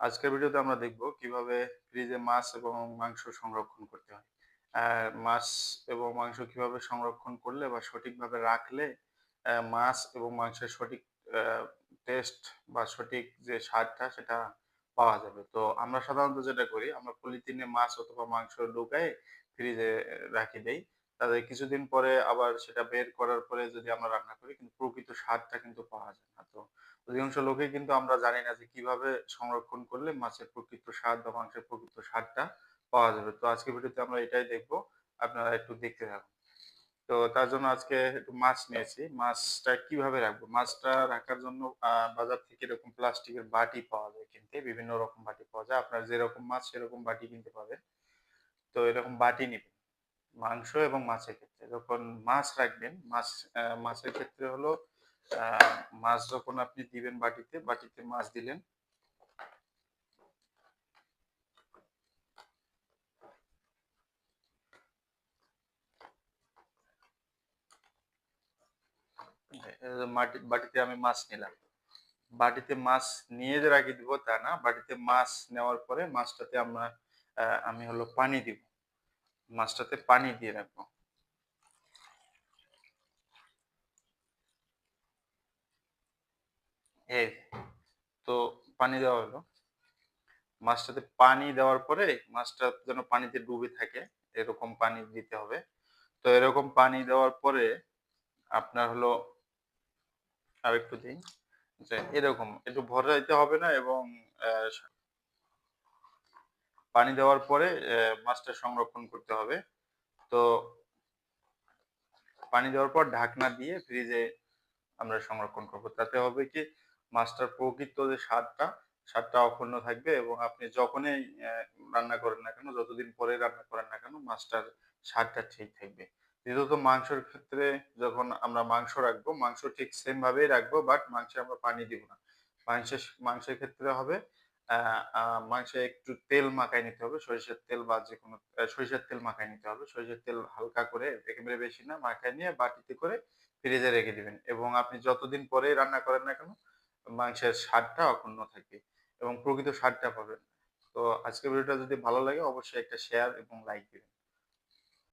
আজকের ভিডিওতে আমরা দেখব কীভাবে ফ্রিজে মাছ এবং মাংস সংরক্ষণ করতে হয়। মাছ এবং মাংস কীভাবে সংরক্ষণ করলে বা সঠিকভাবে রাখলে মাছ এবং মাংসের সঠিক টেস্ট বা সঠিক যে স্বাদটা সেটা পাওয়া যাবে। তো আমরা সাধারণত যেটা করি, আমরা পলিথিনে মাছ অথবা মাংস ঢুকায় ফ্রিজে রাখি দেই। তাদের কিছুদিন পরে আবার সেটা বের করার পরে যদি আমরা রান্না করি, কিন্তু প্রকৃত স্বাদটা কিন্তু পাওয়া যায় না। তো অধিকাংশ লোকেই কিন্তু আমরা জানি না যে কীভাবে সংরক্ষণ করলে মাছের প্রকৃত স্বাদ বা মাংসের প্রকৃত স্বাদটা পাওয়া যাবে। তো আজকে ভিডিওতে আমরা এটাই দেখব। আপনারা একটু দেখতে থাকুন। তো তার জন্য আজকে একটু মাছ নিয়েছি। মাছটা কীভাবে রাখব? মাছটা রাখার জন্য বাজার থেকে এরকম প্লাস্টিকের বাটি পাওয়া যায় কিনতে। বিভিন্ন রকম বাটি পাওয়া যায়। আপনার যেরকম মাছ, সেরকম বাটি কিনতে পাবেন তো এরকম বাটি নিবেন। মাংস এবং মাছের ক্ষেত্রে। যখন মাছ রাখবেন, মাছ মাছের ক্ষেত্রে হলো মাছ যখন আপনি দিবেন বাটিতে বাটিতে মাছ দিলেন বাটিতে আমি মাছ নিলাম। বাটিতে মাছ নিয়ে যে রাখি দিব তা না, বাটিতে মাছ নেওয়ার পরে মাছটাতে আমরা আমি হলো পানি দিব। মাছটাতে পানি দিয়ে রাখব। এই তো পানি দেওয়া হলো। মাছটাতে পানি দেওয়ার পরে মাছটা যেন পানিতে ডুবে থাকে, এরকম পানি দিতে হবে। তো এরকম পানি দেওয়ার পরে আপনার হলো আর একটু দিই যে এরকম, একটু ভরা দিতে হবে না এবং পানি দেওয়ার পরে মাছটা সংরক্ষণ করতে হবে। তো পানি দেওয়ার পর ঢাকনা দিয়ে ফ্রিজে আমরা সংরক্ষণ করব। তাতে হবে কি, মাছটার প্রকৃত যে স্বাদটা স্বাদটা অক্ষুণ্ণ থাকবে এবং আপনি যখনই রান্না করেন না কেন, যতদিন পরে রান্না করেন না কেন, মাছটার স্বাদটা ঠিক থাকবে। দ্বিতীয়ত মাংসের ক্ষেত্রে যখন আমরা মাংস রাখব, মাংস ঠিক সেম ভাবেই রাখব বাট মাংসে আমরা পানি দিব না। মাংসের মাংসের ক্ষেত্রে হবে মাংসে একটু তেল মাখায় নিতে হবে, সরিষার তেল বা যে কোনো সরিষার তেল মাখায় নিতে হবে। সরিষার তেল হালকা করে একেবারে বেশি না, মাখায় নিয়ে বাটিতে করে ফ্রিজে রেখে দিবেন এবং আপনি যতদিন পরে রান্না করেন না কেন, মাংসের স্বাদটা অক্ষুণ্ণ থাকে এবং প্রকৃত স্বাদটা পাবেন। তো আজকের ভিডিওটা যদি ভালো লাগে, অবশ্যই একটা শেয়ার এবং লাইক দিবেন।